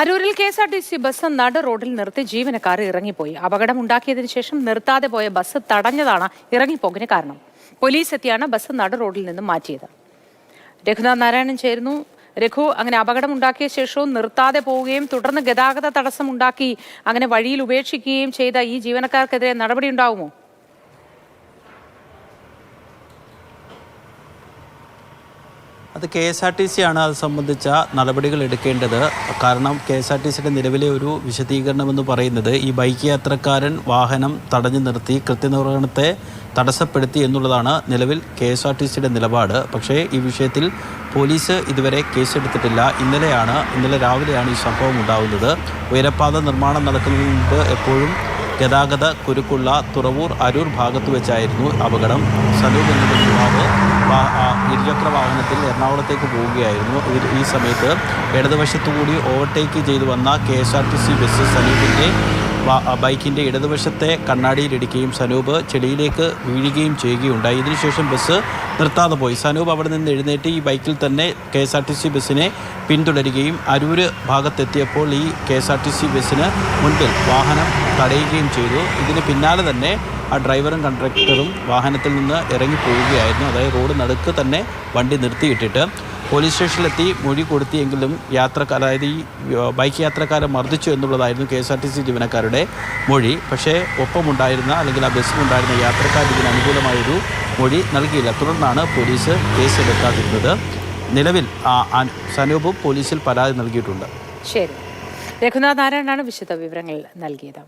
അരൂരിൽ K S R T C bus നട റോഡിൽ നിർത്തി ജീവനക്കാർ ഇറങ്ങിപ്പോയി. അപകടം ഉണ്ടാക്കിയതിനു ശേഷം നിർത്താതെ പോയ ബസ് തടഞ്ഞതാണ് ഇറങ്ങിപ്പോകിന് കാരണം. പോലീസ് എത്തിയാണ് ബസ് നട റോഡിൽ നിന്ന് മാറ്റിയത്. രഘുനാഥ് നാരായണൻ ചേരുന്നു. രഘു അങ്ങനെ അപകടം ഉണ്ടാക്കിയ ശേഷവും നിർത്താതെ പോവുകയും തുടർന്ന് ഗതാഗത തടസ്സം ഉണ്ടാക്കി അങ്ങനെ വഴിയിൽ ഉപേക്ഷിക്കുകയും ചെയ്ത ഈ ജീവനക്കാർക്കെതിരെ നടപടി ഉണ്ടാവുമോ അത് K S R T C ആണ് അത് സംബന്ധിച്ച നടപടികൾ എടുക്കേണ്ടത്. കാരണം കെ എസ് ആർ ടി സിയുടെ നിലവിലെ ഒരു വിശദീകരണം എന്ന് പറയുന്നത് ഈ ബൈക്ക് യാത്രക്കാരൻ വാഹനം തടഞ്ഞു നിർത്തി കൃത്യനിർവഹണത്തെ തടസ്സപ്പെടുത്തി എന്നുള്ളതാണ് നിലവിൽ കെ എസ് ആർ ടി സിയുടെ നിലപാട്. പക്ഷേ ഈ വിഷയത്തിൽ പോലീസ് ഇതുവരെ കേസെടുത്തിട്ടില്ല. ഇന്നലെയാണ് ഇന്നലെ രാവിലെയാണ് ഈ സംഭവം ഉണ്ടാകുന്നത് ഉയരപ്പാത നിർമ്മാണം നടക്കുന്നതിന് മുമ്പ് എപ്പോഴും ഗതാഗത കുരുക്കുള്ള തുറവൂർ അരൂർ ഭാഗത്ത് വെച്ചായിരുന്നു അപകടം. സലൂബ് എന്ന യുവാവ് ഇരുചക്ര വാഹനത്തിൽ എറണാകുളത്തേക്ക് പോവുകയായിരുന്നു. ഈ സമയത്ത് ഇടതുവശത്തുകൂടി ഓവർടേക്ക് ചെയ്തു വന്ന K S R T C bus സനൂപിന്റെ ബൈക്കിന്റെ ഇടതുവശത്തെ കണ്ണാടിയിലിടിക്കുകയും സനൂപ് ചെടിയിലേക്ക് വീഴുകയും ചെയ്യുകയുണ്ടായി. ഇതിനുശേഷം ബസ് നിർത്താതെ പോയി. സനൂപ് അവിടെ നിന്ന് എഴുന്നേറ്റ് ഈ ബൈക്കിൽ തന്നെ K S R T C ബസ്സിനെ പിന്തുടരുകയും അരൂര് ഭാഗത്തെത്തിയപ്പോൾ ഈ K S R T C ബസ്സിന് മുൻപിൽ വാഹനം തടയുകയും ചെയ്തു. ഇതിന് പിന്നാലെ തന്നെ ആ ഡ്രൈവറും കണ്ടക്ടറും വാഹനത്തിൽ നിന്ന് ഇറങ്ങി പോവുകയായിരുന്നു. അതായത് റോഡ് നടുക്ക് തന്നെ വണ്ടി നിർത്തിയിട്ടിട്ട് പോലീസ് സ്റ്റേഷനിലെത്തി മൊഴി കൊടുത്തിയെങ്കിലും യാത്രക്കാർ അതായത് ഈ ബൈക്ക് യാത്രക്കാരെ മർദ്ദിച്ചു എന്നുള്ളതായിരുന്നു K S R T C ജീവനക്കാരുടെ മൊഴി. പക്ഷേ ഒപ്പമുണ്ടായിരുന്ന അല്ലെങ്കിൽ ആ ബസ്സിലുണ്ടായിരുന്ന യാത്രക്കാർ ഇതിന് അനുകൂലമായൊരു മൊഴി നൽകിയില്ല. തുടർന്നാണ് പോലീസ് കേസെടുക്കാതിരുന്നത് നിലവിൽ സനൂപും പോലീസിൽ പരാതി നൽകിയിട്ടുണ്ട്. ശരി. രഘുനാഥ് നാരായണനാണ് വിശദ വിവരങ്ങൾ നൽകിയത്.